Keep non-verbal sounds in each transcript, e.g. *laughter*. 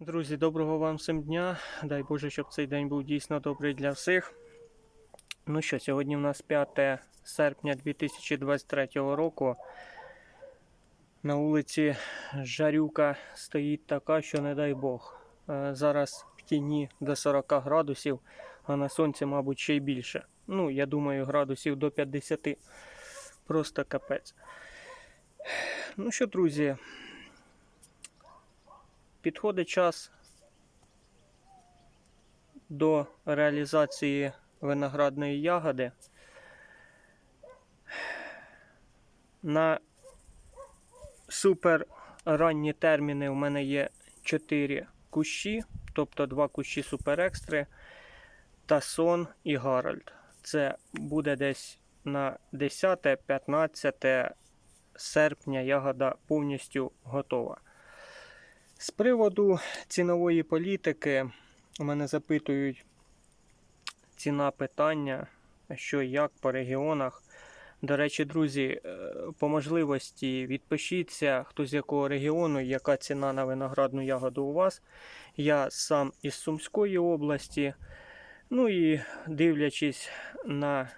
Друзі, доброго вам всім дня. Дай Боже, щоб цей день був дійсно добрий для всіх. Ну що, сьогодні в нас 5 серпня 2023 року. На вулиці жарюка стоїть така, що не дай Бог. Е, Зараз в тіні до 40 градусів, а на сонці, мабуть, ще й більше. Ну, я думаю, градусів до 50. Просто капець. Ну що, друзі, підходить час до реалізації виноградної ягоди. На супер ранні терміни у мене є 4 кущі, тобто 2 кущі супер екстри, Тасон і Гарольд. Це буде десь на 10-15 серпня ягода повністю готова. З приводу цінової політики у мене запитують ціна питання, що як по регіонах. До речі, друзі, е, по можливості відпишіться, хто з якого регіону, яка ціна на виноградну ягоду у вас. Я сам із Сумської області. Ну і дивлячись на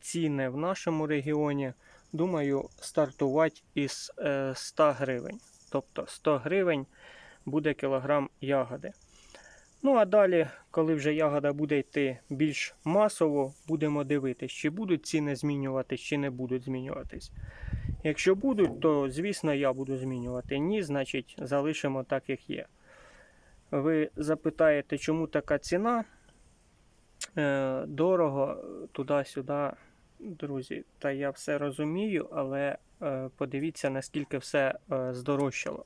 ціни в нашому регіоні, думаю стартувати із е, 100 гривень. Тобто 100 гривень буде кілограм ягоди. Ну а далі, коли вже ягода буде йти більш масово, будемо дивитися, чи будуть ціни змінюватись, чи не будуть змінюватись. Якщо будуть, то звісно я буду змінювати. Ні, значить залишимо так, як є. Ви запитаєте, чому така ціна? Е, Дорого туди-сюди, друзі. Та я все розумію, але е, подивіться, наскільки все е, здорожчало.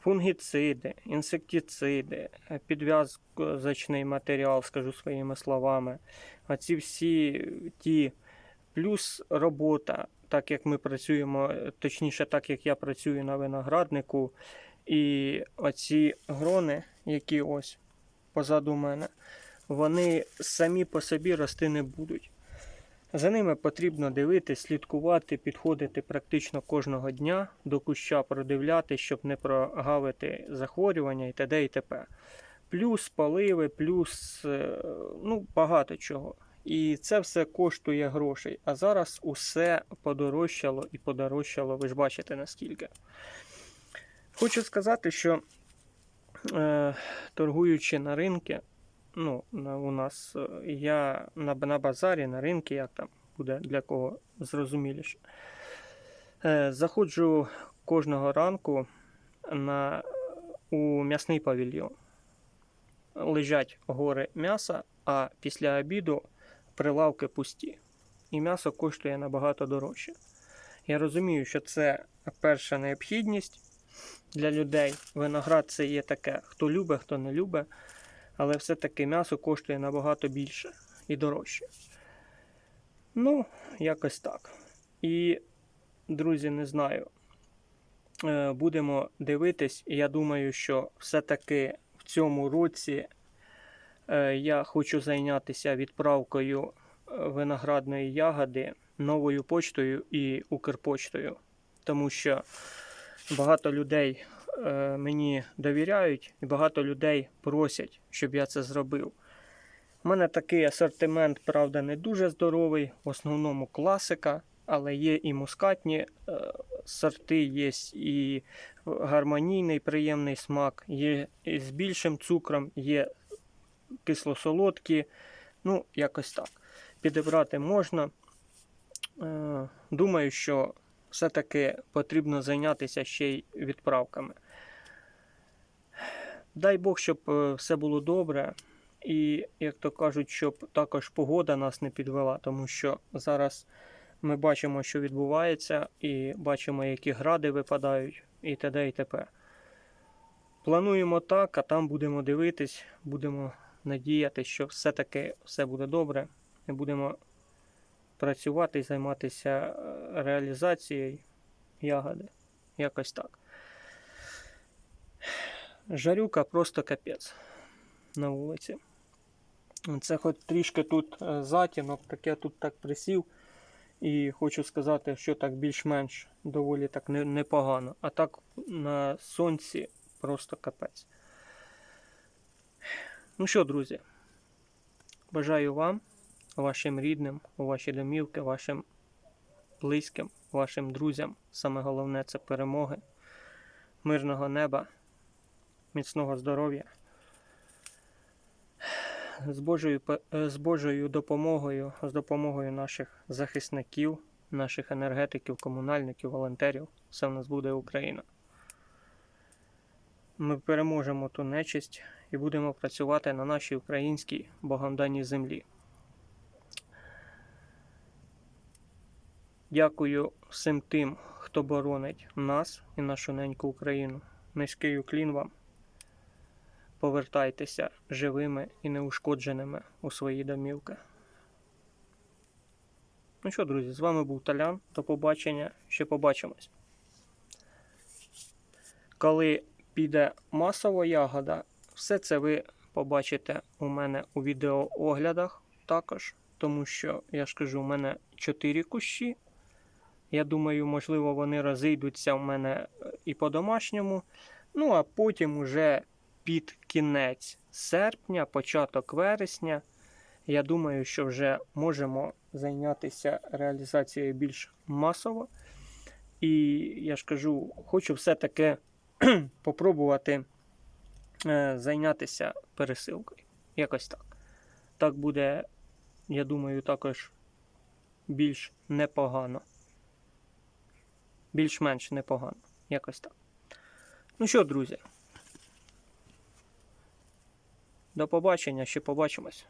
Фунгіциди, інсектициди, підв'язочний матеріал, скажу своїми словами. Оці всі ті, плюс робота, так як ми працюємо, точніше, так як я працюю на винограднику, і оці грони, які ось позаду мене, вони самі по собі рости не будуть. За ними потрібно дивитись, слідкувати, підходити практично кожного дня до куща, продивляти, щоб не прогавити захворювання і т.д. і т.п. Плюс поливи, плюс е, ну, багато чого. І це все коштує грошей. А зараз усе подорожчало і подорожчало, ви ж бачите наскільки. Хочу сказати, що е, торгуючи на ринки, ну, у нас е, я на, на базарі, на ринку, як там буде для кого зрозуміліше. Е, заходжу кожного ранку на, у м'ясний павільйон. Лежать гори м'яса, а після обіду прилавки пусті. І м'ясо коштує набагато дорожче. Я розумію, що це перша необхідність для людей. Виноград це є таке, хто любить, хто не любить але все-таки м'ясо коштує набагато більше і дорожче. Ну, якось так. І, друзі, не знаю. Е, Будемо дивитись, я думаю, що все-таки в цьому році е, я хочу зайнятися відправкою е, виноградної ягоди новою почтою і Укрпочтою, тому що багато людей мені довіряють, і багато людей просять, щоб я це зробив. У мене такий асортимент, правда, не дуже здоровий, в основному класика, але є і мускатні е, сорти, є і гармонійний приємний смак, є і з більшим цукром, є кисло-солодкі. Ну, якось так. Підібрати можна. Е, Думаю, що все-таки потрібно зайнятися ще й відправками. Дай Бог, щоб е, все було добре. І, як то кажуть, щоб також погода нас не підвела, тому що зараз ми бачимо, що відбувається, і бачимо, які гради випадають, і т.д. і т.п. Плануємо так, а там будемо дивитись, будемо надіятися, що все-таки все буде добре, і будемо працювати і займатися е, реалізацією ягоди. Якось так. Жарюка просто капець на вулиці. Це хоч трішки тут е, затінок, так я тут так присів І хочу сказати, що так більш-менш доволі так непогано. А так на сонці просто капець. Ну що, друзі, бажаю вам, вашим рідним, ваші домівки, вашим близьким, вашим друзям. Саме головне це перемоги, мирного неба, міцного здоров'я. З Божою, е, з Божою допомогою, з допомогою наших захисників, наших енергетиків, комунальників, волонтерів, все в нас буде Україна. Ми переможемо ту нечисть і будемо працювати на нашій українській богом даній землі. Дякую всім тим, хто боронить нас і нашу неньку Україну. Низький уклін вам. Повертайтеся живими і неушкодженими у свої домівки. Ну що, друзі, з вами був Талян. До побачення. Ще побачимось. Коли піде масова ягода, все це ви побачите у мене у відеооглядах також. Тому що, я ж кажу, у мене 4 кущі. Я думаю, можливо, вони розійдуться в мене е, і по-домашньому. Ну, а потім уже під кінець серпня, початок вересня. Я думаю, що вже можемо зайнятися реалізацією більш масово. І я ж кажу, хочу все-таки *clears throat* попробувати е, зайнятися пересилкою. Якось так. Так буде, я думаю, також більш непогано. Більш-менш непогано. Якось так. Ну що, друзі? До побачення, ще побачимось.